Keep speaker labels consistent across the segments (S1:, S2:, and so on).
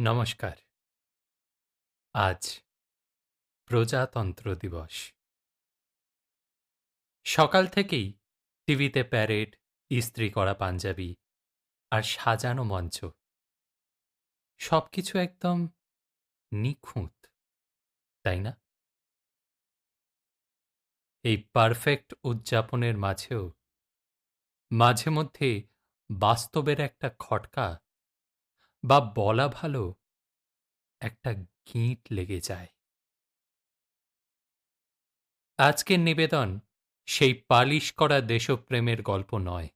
S1: নমস্কার। আজ প্রজাতন্ত্র দিবস। সকাল থেকেই টিভিতে প্যারেড, ইস্ত্রি করা পাঞ্জাবি আর সাজানো মঞ্চ। সবকিছু একদম নিখুঁত, তাই না? এই পারফেক্ট উদযাপনের মাঝেও মাঝে মধ্যে বাস্তবের একটা খটকা বা বলা ভালো, একটা গিঁট লেগে যায়। আজকের নিবেদন সেই পালিশ করা দেশপ্রেমের গল্প নয়।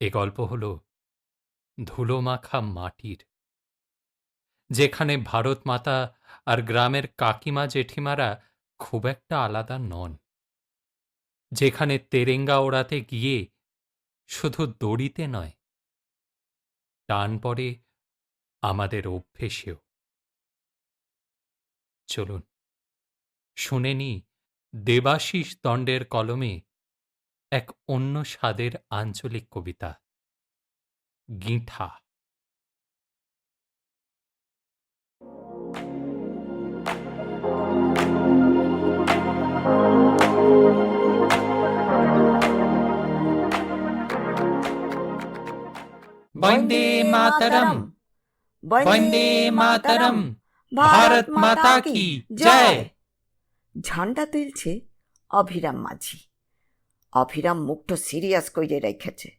S1: এ গল্প হল ধুলোমাখা মাটির, যেখানে ভারত মাতা আর গ্রামের কাকিমা জেঠিমারা খুব একটা আলাদা নন। যেখানে তেরেঙ্গা ওড়াতে গিয়ে শুধু দড়িতে নয় টান পড়ে আমাদের অভ্যেসেও। চলুন, শুনে নি দেবাশিস দণ্ডের কলমে এক অন্য স্বাদের আঞ্চলিক কবিতা, গিঁঠা। বন্দে মাতরম। বন্দে মাতরম। ভারত মাতা কি জয়।
S2: ঝান্ডা তুলছে অভিরাম মাঝি। অভিরাম মুখটা সিরিয়াস কইরে রেখেছে।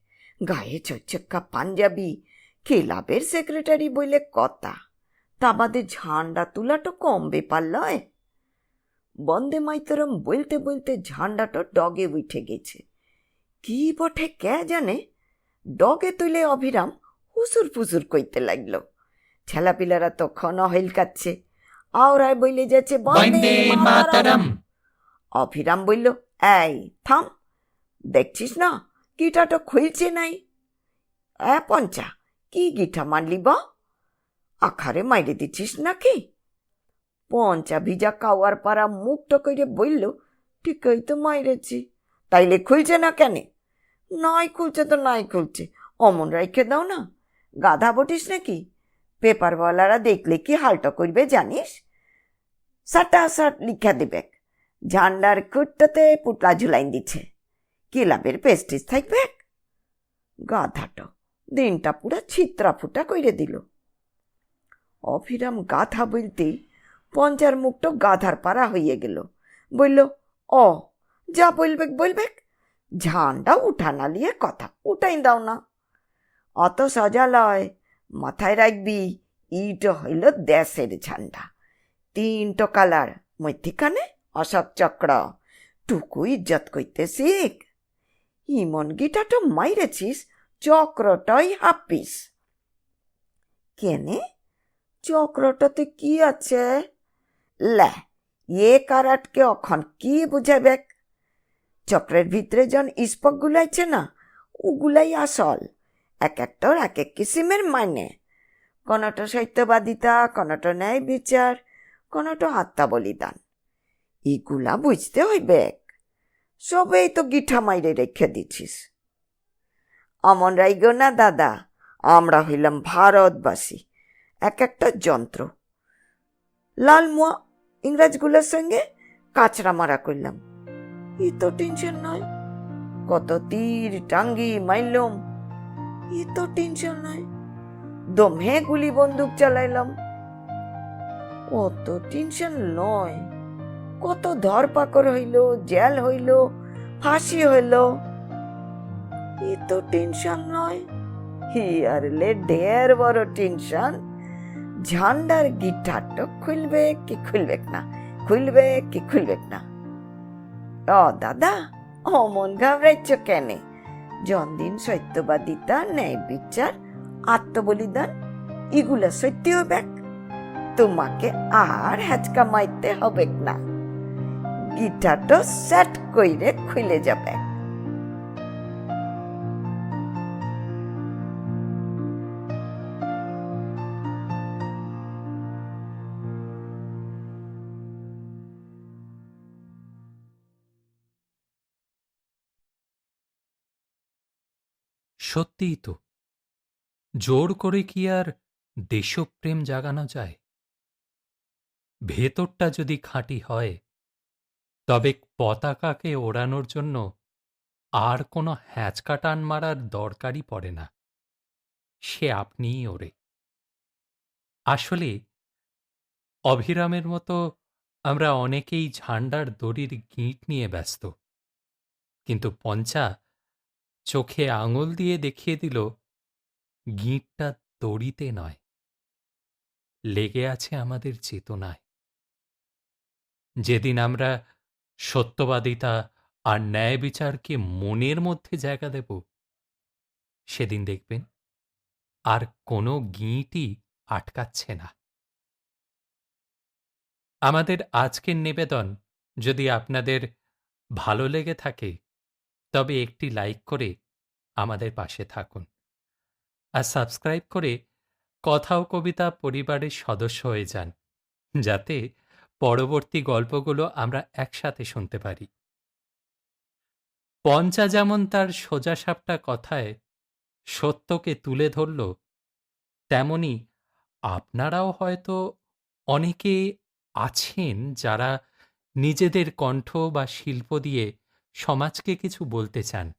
S2: গায়ে চকচক্কা পাঞ্জাবি। ক্লাবের সেক্রেটারি বলে কথা? তা বাদে ঝান্ডা তোলাটা কম ব্যাপার লয় বন্দে মাইতরম বলতে বলতে ঝান্ডাটা ডগে উঠে গেছে। কি বটে কে জানে? ডগে তুলে অভিরাম হুসুর ফুসুর কইতে লাগল। ছেলাপিলারা তখন হেলকাচ্ছে আওরায় বইলে যাচ্ছে অভিরাম বলল এই থাম। দেখছিস না গিটাটা খুলছে নাই। এ পঞ্চা কি গিঠা মানলি বা? আখারে মাইরে দিচ্ছিস নাকি? পঞ্চা ভিজা কাওয়ার পাড়া মুখটা কইরে বলল ঠিকই তো মাইরেছি। তাইলে খুলছে না কেন? নাই খুলছে তো নাই খুলছে। অমন রাইখে দাও না। গাধা বটিস নাকি? পেপারওয়ালারা দেখলে কি হালটা করবে জানিস? সাটা সাট লিখা দেবে। ঝান্ডার খুঁটটাতে পুটলা ঝুলাইন দিচ্ছে। কিলাবের পেস্টিস থাকবে? গাধাটা দিনটা পুরা ছিত্রা ফুটা কইরে দিল। অভিরাম গাধা বলতেই পঞ্চার মুখটা গাধার পাড়া হইয়ে গেল। বলল ও যা বলবেক বলবেক। ঝান্ডা উঠা না লিয়ে কথা, উঠাই দাও না। অত সজা লয় মাথায় রাখবি, ইট হইল দেশের ঝান্ডা। তিনটো কালার, মধ্যিখানে অশোক চক্র। টুকু ইজ্জত করতে শিখ। ইমন গিটাটো মাইরেছিস, চক্রটাই হাপিস। কেনে? চক্রটাতে কি আছে? লে, এ কারাটকে অখন কি বুঝাবেক চক্রের ভিতরে জন ইস্পক গুলাইছে না, ওগুলাই আসল। এক একটার এক এক কিসিমের মানে। কোনোটা সত্যবাদিতা, কোনোটা ন্যায় বিচার, কোনোটা আত্মা বলিদান। এগুলা বুঝতে হইবে। সবেই তো গিঠা মাইরে রেখে দিছিস। অমন রাইগো না দাদা, আমরা হইলাম ভারতবাসী। এক একটা যন্ত্র। লাল মুয়া ইংরাজগুলোর সঙ্গে কাচরা মারা করলাম। ই তো টেনশন নয়। কত তীর টাঙ্গি মাইলম। ই তো টেনশন নয়। দমে গুলি বন্দুক চালাইলাম। অত টেনশন নয়। কত ধরপাকড় হইল জেল হইল ফাঁসি হইল। এ তো টেনশন নয় হিয়ারলে ঢের বড় টেনশন ঝান্ডার গিটারটা খুলবে কি খুলবে না? খুলবে কি খুলবে না? ও, দাদা? অমন ঘাবড়াইছ কেনে? জনদিন সত্যবাদিতা ন্যায় বিচার আত্মবলিদান ইগুলা সত্যি হবে তোমাকে আর হ্যাচকা মাইতে হবে না। গিটারটা সেট কইরে খুলে যাবে।
S1: সত্যিই তো। জোর করে কি আর দেশপ্রেম জাগানো যায়? ভেতরটা যদি খাঁটি হয়, তবে পতাকাকে ওড়ানোর জন্য আর কোনো হ্যাঁচকা টান মারার দরকারই পড়ে না। সে আপনিই ওরে। আসলে, অভিরামের মতো আমরা অনেকেই ঝান্ডার দড়ির গিঁট নিয়ে ব্যস্ত। কিন্তু পঞ্চা চোখে আঙুল দিয়ে দেখিয়ে দিল, গিঁটটা দড়িতে নয়, লেগে আছে আমাদের চেতনায়। যেদিন আমরা সত্যবাদিতা আর ন্যায় বিচারকে মনের মধ্যে জায়গা দেব, সেদিন দেখবেন আর কোনো গিঁটই আটকাচ্ছে না। আমাদের আজকের নিবেদন যদি আপনাদের ভালো লেগে থাকে তবে একটি লাইক করে আমাদের পাশে থাকুন। আর সাবস্ক্রাইব করে কথা ও কবিতা পরিবারের সদস্য হয়ে যান, যাতে পরবর্তী গল্পগুলো আমরা একসাথে শুনতে পারি। পঞ্চা যেমন তার সোজাসাপটা কথায় সত্যকে তুলে ধরল, তেমনি আপনারাও হয়তো অনেকে আছেন যারা নিজেদের কণ্ঠ বা শিল্প দিয়ে সমাজকে কিছু বলতে চান।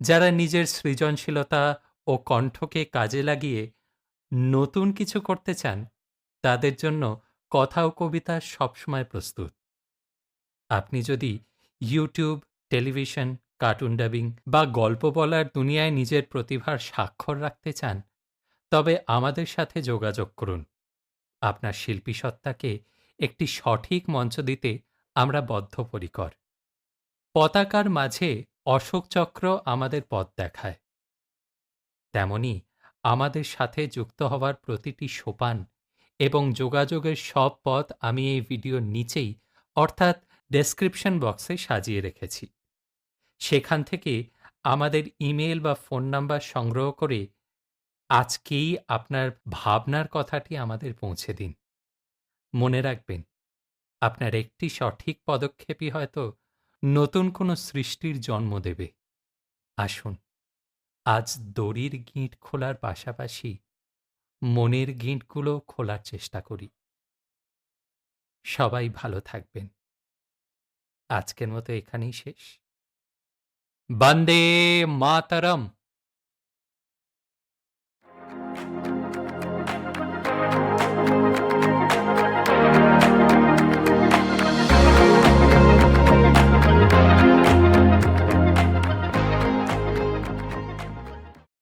S1: যারা নিজের সৃজনশীলতা ও কণ্ঠকে কাজে লাগিয়ে নতুন কিছু করতে চান, তাদের জন্য কথা ও কবিতা সবসময় প্রস্তুত। আপনি যদি ইউটিউব, টেলিভিশন, কার্টুন ডাবিং বা গল্প বলার দুনিয়ায় নিজের প্রতিভার স্বাক্ষর রাখতে চান, তবে আমাদের সাথে যোগাযোগ করুন। আপনার শিল্পী সত্তাকে একটি সঠিক মঞ্চ দিতে আমরা বদ্ধপরিকর। পতাকার মাঝে অশোক চক্র আমাদের পথ দেখায়। তেমনি আমাদের সাথে যুক্ত হওয়ার প্রতিটি সোপান এবং যোগাযোগের সব পথ আমি এই ভিডিওর নিচেই, অর্থাৎ ডেসক্রিপশন বক্সে সাজিয়ে রেখেছি। সেখান থেকে আমাদের ইমেল বা ফোন নাম্বার সংগ্রহ করে আজকেই আপনার ভাবনার কথাটি আমাদের পৌঁছে দিন। মনে রাখবেন, আপনার একটি সঠিক পদক্ষেপই হয়তো নতুন কোনো সৃষ্টির জন্ম দেবে। আসুন, আজ দড়ির গিঁট খোলার পাশাপাশি মনের গিঁটগুলো খোলার চেষ্টা করি। সবাই ভালো থাকবেন। আজকের মতো এখানেই শেষ। বন্দে মাতরম।